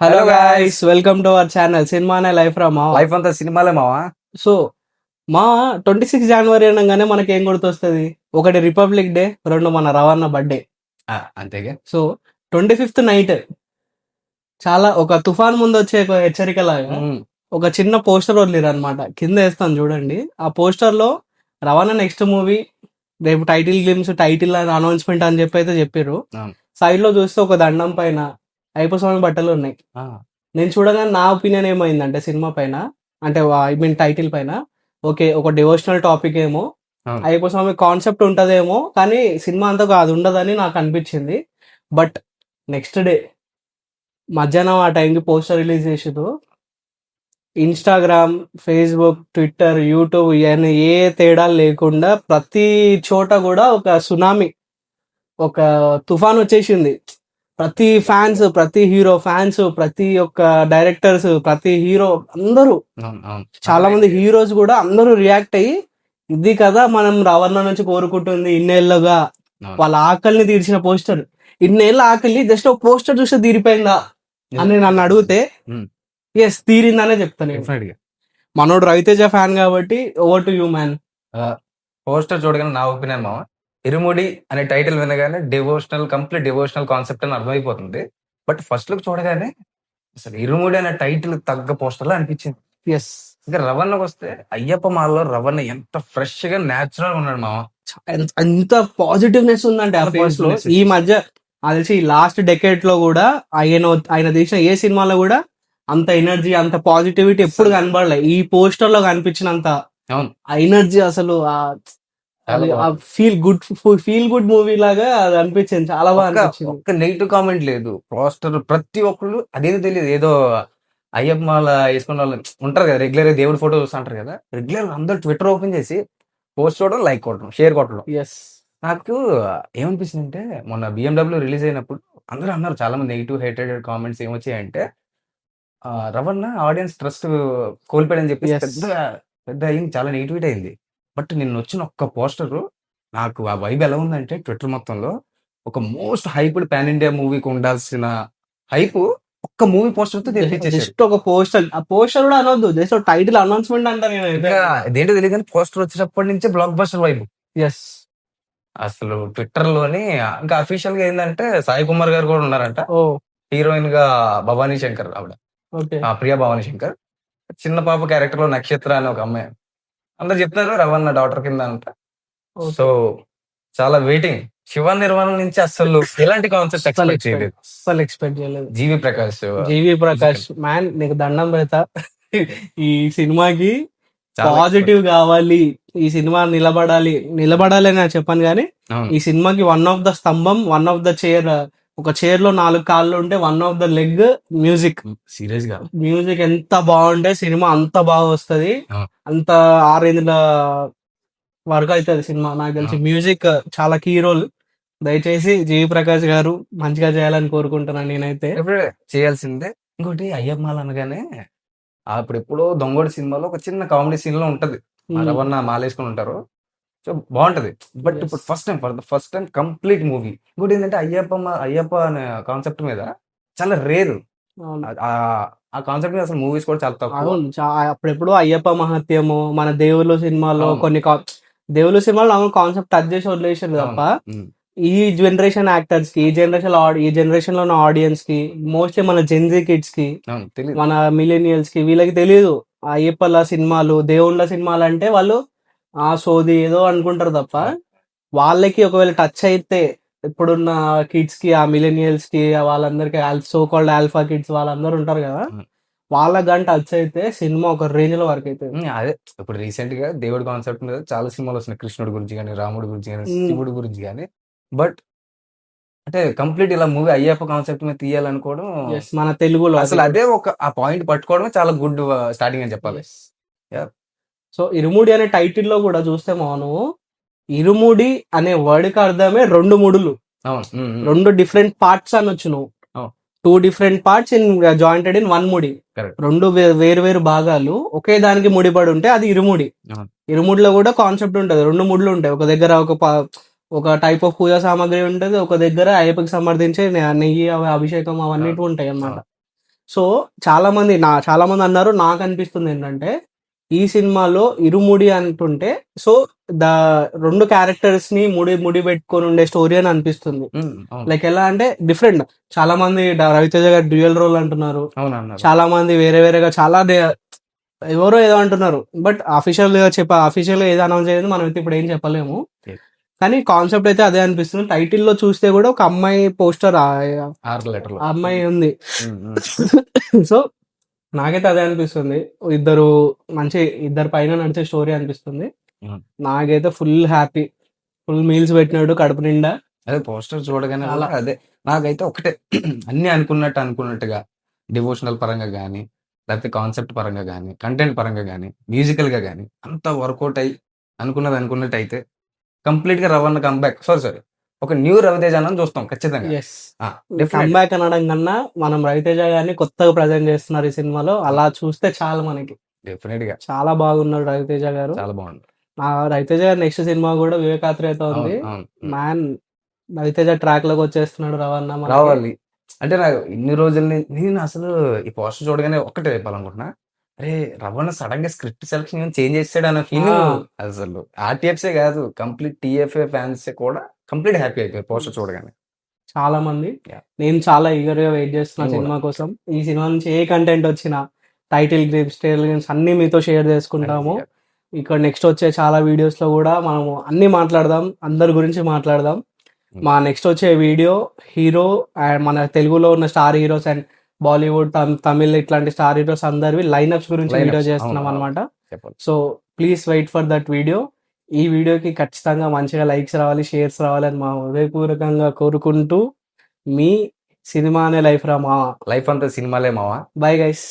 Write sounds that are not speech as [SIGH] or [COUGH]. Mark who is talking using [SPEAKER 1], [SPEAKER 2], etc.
[SPEAKER 1] Hello guys welcome to our channel సినిమానే life రా మా
[SPEAKER 2] లైఫ్ అంతా సినిమాలే మావా?
[SPEAKER 1] సో మా ట్వంటీ సిక్స్ జనవరి అనగానే మనకి ఏం గుర్తొస్తుంది? ఒకటి రిపబ్లిక్ డే రెండు మన రవాణా బర్త్డే
[SPEAKER 2] అంతేగా.
[SPEAKER 1] సో ట్వంటీ ఫిఫ్త్ నైట్ చాలా ఒక తుఫాన్ ముందు వచ్చే ఒక హెచ్చరిక లాగా ఒక చిన్న పోస్టర్ వదిలేరు అనమాట కింద వేస్తాను చూడండి. ఆ పోస్టర్లో రవాణా నెక్స్ట్ మూవీ రేపు టైటిల్ గ్లిమ్స్ టైటిల్ అనౌన్స్మెంట్ అని చెప్పి అయితే చెప్పారు. సైడ్లో చూస్తే ఒక దండం పైన అయిపోస్వామి బట్టలు ఉన్నాయి. నేను చూడగానే నా ఒపీనియన్ ఏమైందంటే సినిమా పైన అంటే ఐ మీన్ టైటిల్ పైన ఓకే ఒక డివోషనల్ టాపిక్ ఏమో
[SPEAKER 2] అవును.
[SPEAKER 1] అయిపోస్వామి కాన్సెప్ట్ ఉంటదేమో కానీ సినిమా అంతా అది ఉండదని నాకు అనిపించింది. బట్ నెక్స్ట్ డే మధ్యాహ్నం ఆ టైంకి పోస్టర్ రిలీజ్ చేసారు ఇన్స్టాగ్రామ్ ఫేస్బుక్ ట్విట్టర్ యూట్యూబ్ ఇవన్నీ ఏ తేడా లేకుండా ప్రతి చోట కూడా ఒక సునామీ ఒక తుఫాన్ వచ్చేసింది. ప్రతి ఫ్యాన్స్ ప్రతి హీరో ఫ్యాన్స్ ప్రతి ఒక్క డైరెక్టర్స్ ప్రతి హీరో అందరూ
[SPEAKER 2] అవును, అవును.
[SPEAKER 1] చాలా మంది హీరోస్ కూడా అందరూ రియాక్ట్ అయ్యి ఇది కదా మనం రవర్ణ నుంచి కోరుకుంటుంది ఇన్నేళ్ళుగా. వాళ్ళ ఆకలిని తీర్చిన పోస్టర్ ఇన్నేళ్ళ ఆకలి జస్ట్ ఒక పోస్టర్ చూస్తే తీరిపోయిందా అని నన్ను అడిగితే
[SPEAKER 2] Hmm.
[SPEAKER 1] ఎస్ తీరిందనే చెప్తాను. మనోడు రవితేజ ఫ్యాన్ కాబట్టి over to you man
[SPEAKER 2] poster చూడగానే నా ఒపీనియన్ మావా ఇరుముడి అనే టైటిల్ వినగానే డివోషనల్ కంప్లీట్ డివోషనల్ కాన్సెప్ట్ అని అర్థమైపోతుంది. బట్ ఫస్ట్ లుక్ చూడగానే అసలు ఇరుముడి అనే టైటిల్ తగ్గ పోస్టర్ లా అనిపించింది.
[SPEAKER 1] ఎస్
[SPEAKER 2] ఇంకా రవణకు వస్తే అయ్యప్ప మాలలో రవణ ఎంత ఫ్రెష్గా నేచురల్ ఉన్నాడు మావా
[SPEAKER 1] ఎంత పాజిటివ్నెస్ ఉందంటే ఆ
[SPEAKER 2] ఫేస్లో.
[SPEAKER 1] ఈ మధ్య అది తెలిసి లాస్ట్ డెకేట్లో కూడా ఆయన ఆయన తీసిన ఏ సినిమాలో కూడా అంత ఎనర్జీ అంత పాజిటివిటీ ఎప్పుడు కనబడలే. ఈ పోస్టర్లో కనిపించినంత ఎనర్జీ అసలు. Feel good feel good movie లాగా అది అనిపించింది. చాలా బాగా
[SPEAKER 2] ఒక్క నెగిటివ్ కామెంట్ లేదు. పోస్టర్ ప్రతి ఒక్కళ్ళు అదేదో తెలియదు. ఏదో అయ్యప్ప మాల వేసుకున్న వాళ్ళు ఉంటారు కదా రెగ్యులర్గా దేవుడి ఫోటో చూస్తూ ఉంటారు కదా రెగ్యులర్ అందరూ ట్విట్టర్ ఓపెన్ చేసి పోస్ట్ చూడడం లైక్ కొట్టడం షేర్ కొట్టడం.
[SPEAKER 1] ఎస్
[SPEAKER 2] నాకు ఏమనిపిస్తుంది అంటే మొన్న బిఎండబ్ల్యూ రిలీజ్ అయినప్పుడు అందరూ అన్నారు చాలా మంది నెగిటివ్ హేటెడ్ కామెంట్స్ ఏమొచ్చాయంటే రవణ ఆడియన్స్ ట్రస్ట్ కోల్పోయాడని చెప్పి. పెద్ద పెద్ద అయింది చాలా నెగిటివిటీ అయింది. బట్ నిన్న వచ్చిన ఒక్క పోస్టర్ నాకు ఆ వైబ్ ఎలా ఉందంటే ట్విట్టర్ మొత్తంలో ఒక మోస్ట్ హైప్డ్ పాన్ ఇండియా మూవీకి ఉండాల్సిన హైప్ ఒక్క మూవీ పోస్టర్తో
[SPEAKER 1] జస్ట్ ఒక పోస్టర్ ఆ పోస్టర్ కూడా అనొద్దు జస్ట్ టైటిల్ అనౌన్స్మెంట్ అంట నేను
[SPEAKER 2] ఇంకా ఇదేంటో తెలియదు కానీ పోస్టర్ వచ్చినప్పటి నుంచే బ్లాక్ బస్టర్ వైబ్.
[SPEAKER 1] ఎస్
[SPEAKER 2] అసలు ట్విట్టర్లోని ఇంకా అఫీషియల్గా ఏంటంటే సాయి కుమార్ గారు కూడా ఉన్నారంట.
[SPEAKER 1] ఓ.
[SPEAKER 2] హీరోయిన్గా భవానీ శంకర్ ఆవిడ. ప్రియా భవానీ శంకర్. చిన్న పాప క్యారెక్టర్లో నక్షత్ర అనే ఒక అమ్మాయి. అందరు చెప్తున్నారు రవణ డాటర్ కింద అంట. సో చాలా వెయిటింగ్ శివ నిర్మాణ నుంచి అసలు ఎలాంటి కాన్సెప్ట్ ఎక్స్పెక్ట్ చేయలేదు.
[SPEAKER 1] అస్సలు ఎక్స్పెక్ట్ చేయలేదు.
[SPEAKER 2] GV Prakash
[SPEAKER 1] GV Prakash man నీకు దండం పెడతా. ఈ సినిమాకి పాజిటివ్ కావాలి. ఈ సినిమా నిలబడాలి. నిలబడాలి అని చెప్పాను కానీ. ఈ సినిమాకి వన్ ఆఫ్ ద స్తంభం వన్ ఆఫ్ ద చైర్ ఒక చైర్లో నాలుగు కాళ్ళు ఉంటే one of the leg music
[SPEAKER 2] సీరియస్గా?
[SPEAKER 1] మ్యూజిక్ ఎంత బాగుంటే సినిమా అంత బాగా వస్తది. అంత ఆ రేంజ్లో వర్క్ అవుతుంది సినిమా. నాకు తెలిసి మ్యూజిక్ చాలా కీ రోల్ దయచేసి జీవి ప్రకాష్ గారు మంచిగా చేయాలని కోరుకుంటున్నాను నేనైతే.
[SPEAKER 2] చేయాల్సిందే. ఇంకోటి అయ్యమ్మాల అనగానే అప్పుడు ఎప్పుడో దొంగోడి సినిమాలో ఒక చిన్న కామెడీ సీన్లో ఉంటది. రవణ మాలేసుకుని ఉంటారు. సో బాగుంటది. బట్. ఇప్పుడు first time for the first time complete movie. ఇంకోటి ఏంటంటే అయ్యప్ప అయ్యప్ప అనే కాన్సెప్ట్ మీద చాలా రేరు. ఆ కాన్సెప్ట్ మీద అసలు మూవీస్ కూడా చాలా తక్కువ.
[SPEAKER 1] అప్పుడెప్పుడు అయ్యప్ప మహత్యము మన దేవుళ్ళు సినిమాలో. కొన్ని దేవుళ్ళు సినిమాలో అవును కాన్సెప్ట్ టచ్ చేసి వదిలేసారు తప్ప. ఈ జనరేషన్ యాక్టర్స్కి ఈ జనరేషన్ ఈ జనరేషన్లో ఉన్న ఆడియన్స్కి మోస్ట్లీ మన జెన్జీ
[SPEAKER 2] కిడ్స్కి
[SPEAKER 1] మన మిలీనియల్స్కి వీళ్ళకి తెలియదు అయ్యప్పల సినిమాలు దేవుళ్ళ సినిమాలు అంటే వాళ్ళు ఆ సోది ఏదో అనుకుంటారు తప్ప వాళ్ళకి ఒకవేళ టచ్ అయితే ఇప్పుడున్న కిడ్స్కి ఆ మిలీనియల్స్కి వాళ్ళందరికి సో కాల్డ్ ఆల్ఫా కిడ్స్ వాళ్ళందరూ ఉంటారు కదా. వాళ్ళ గంట టచ్ అయితే సినిమా ఒక రేంజ్లో వర్క్
[SPEAKER 2] ఉమ్, అదే ఇప్పుడు రీసెంట్గా దేవుడి కాన్సెప్ట్ మీద చాలా సినిమాలు వస్తున్నాయి. కృష్ణుడి గురించి కానీ రాముడి గురించి కానీ. శివుడి గురించి కానీ. బట్ అంటే కంప్లీట్ ఇలా మూవీ అయ్యప్ప కాన్సెప్ట్ మీద తీయాలనుకోవడం
[SPEAKER 1] మన తెలుగులో
[SPEAKER 2] అసలు అదే. ఒక ఆ పాయింట్ పట్టుకోవడమే చాలా గుడ్ స్టార్టింగ్ అని చెప్పాలి.
[SPEAKER 1] సో ఇరుముడి అనే టైటిల్లో కూడా చూస్తే మనం ఇరుముడి అనే వర్డ్కి అర్థమే రెండు ముడులు. రెండు డిఫరెంట్ పార్ట్స్ అనొచ్చు నువ్వు. Two different parts in jointed in one ముడి. రెండు వేరు వేరు భాగాలు. ఒకే దానికి ముడిపడి ఉంటే అది ఇరుముడి. ఇరుముడిలో కూడా కాన్సెప్ట్ ఉంటది. రెండు ముడులు ఉంటాయి. ఒక దగ్గర ఒక ఒక టైప్ ఆఫ్ పూజా సామాగ్రి ఉంటది. ఒక దగ్గర అయ్యప్పకి సంబంధించి నె- నెయ్యి అవి అభిషేకం అవన్నీ ఉంటాయి అన్నమాట సో చాలా మంది నా చాలా మంది అన్నారు నాకు అనిపిస్తుంది ఏంటంటే ఈ సినిమాలో ఇరుముడి అంటుంటే సో ద రెండు క్యారెక్టర్స్ని ముడి ముడి పెట్టుకొని ఉండే స్టోరీ అని అనిపిస్తుంది. లైక్ ఎలా అంటే డిఫరెంట్. చాలా మంది రవితేజ గారు డ్యూయల్ రోల్ అంటున్నారు. చాలా మంది వేరే వేరేగా చాలా ఎవరో ఏదో అంటున్నారు. బట్ అఫీషియల్గా చెప్ప అఫీషియల్ ఏదో అనౌన్స్ చేయలేదు మనం అయితే ఇప్పుడు ఏం చెప్పలేము. కానీ కాన్సెప్ట్ అయితే అదే అనిపిస్తుంది. టైటిల్లో చూస్తే కూడా ఒక అమ్మాయి పోస్టర్ అమ్మాయి ఉంది. సో నాకైతే అదే అనిపిస్తుంది. ఇద్దరు మంచి ఇద్దరు పైన నడిచే స్టోరీ అనిపిస్తుంది. నాకైతే ఫుల్ హ్యాపీ. ఫుల్ మీల్స్ పెట్టినాడు కడుపు నిండా.
[SPEAKER 2] అదే పోస్టర్ చూడగానే. కూడా అదే. నాకైతే ఒకటే [CLEARS THROAT] అన్ని అనుకున్నట్టు అనుకున్నట్టుగా డివోషనల్ పరంగా కానీ లేకపోతే కాన్సెప్ట్ పరంగా కానీ కంటెంట్ పరంగా కానీ మ్యూజికల్గా కానీ అంత వర్కౌట్ అయ్యి అనుకున్నది అనుకున్నట్టు అయితే కంప్లీట్గా రవణ కంబ్యాక్ సారీ సారీ. ఒక న్యూ రవితేజ అని చూస్తాం ఖచ్చితంగా.
[SPEAKER 1] కంబ్యాక్ అనడం కన్నా మనం రవితేజ గారిని కొత్తగా ప్రజెంట్ చేస్తున్నారు ఈ సినిమాలో అలా చూస్తే చాలా మనకి.
[SPEAKER 2] డెఫినెట్గా.
[SPEAKER 1] చాలా బాగున్నాడు రవితేజ గారు.
[SPEAKER 2] చాలా బాగుంది.
[SPEAKER 1] ఆ రవితేజ గారి నెక్స్ట్ సినిమా కూడా వివేకాత్రేత ఉంది. మ్యాన్ రవితేజ ట్రాక్లోకి వచ్చేస్తున్నాడు రవణ మనకి.
[SPEAKER 2] రావాలి. అంటే నాకు ఇన్ని రోజుల్ని నేను అసలు ఈ పోస్టర్ చూడగానే ఒక్కటే చెప్పాలనుకుంటున్నా. అరే రవణ సడన్గా స్క్రిప్ట్ సెలక్షన్ చేంజ్ చేస్తాడు అన్న ఫీలింగ్. అసలు. ఆర్టీఎఫ్సే కాదు కంప్లీట్ టీఎఫ్ఏ ఫ్యాన్స్ కూడా కంప్లీట్ హ్యాపీ అయిపోయారు పోస్టర్ చూడగానే.
[SPEAKER 1] చాలా మంది. నేను చాలా ఈగర్గా వెయిట్ చేస్తున్నా. సినిమా కోసం. ఈ సినిమా నుంచి ఏ కంటెంట్ వచ్చినా టైటిల్ గ్రిప్స్ ట్రైలర్స్ అన్ని మీతో షేర్ చేసుకుంటాము. ఇక్కడ నెక్స్ట్ వచ్చే చాలా వీడియోస్లో కూడా మనము అన్ని మాట్లాడదాం అందరి గురించి మాట్లాడదాం.
[SPEAKER 2] Hmm.
[SPEAKER 1] మా నెక్స్ట్ వచ్చే వీడియో హీరో అండ్ మన తెలుగులో ఉన్న star heroes and Bollywood Tamil ఇట్లాంటి స్టార్ హీరోస్ అందరివి లైనప్స్ గురించి వీడియో చేస్తున్నాం అనమాట so please wait for that video ఈ వీడియోకి ఖచ్చితంగా మంచిగా లైక్స్ రావాలి షేర్స్ రావాలి అని మా హృదయపూర్వకంగా కోరుకుంటూ మీ సినిమా అనే లైఫ్ రా మా
[SPEAKER 2] లైఫ్ అంతా సినిమాలే మావా?
[SPEAKER 1] Bye guys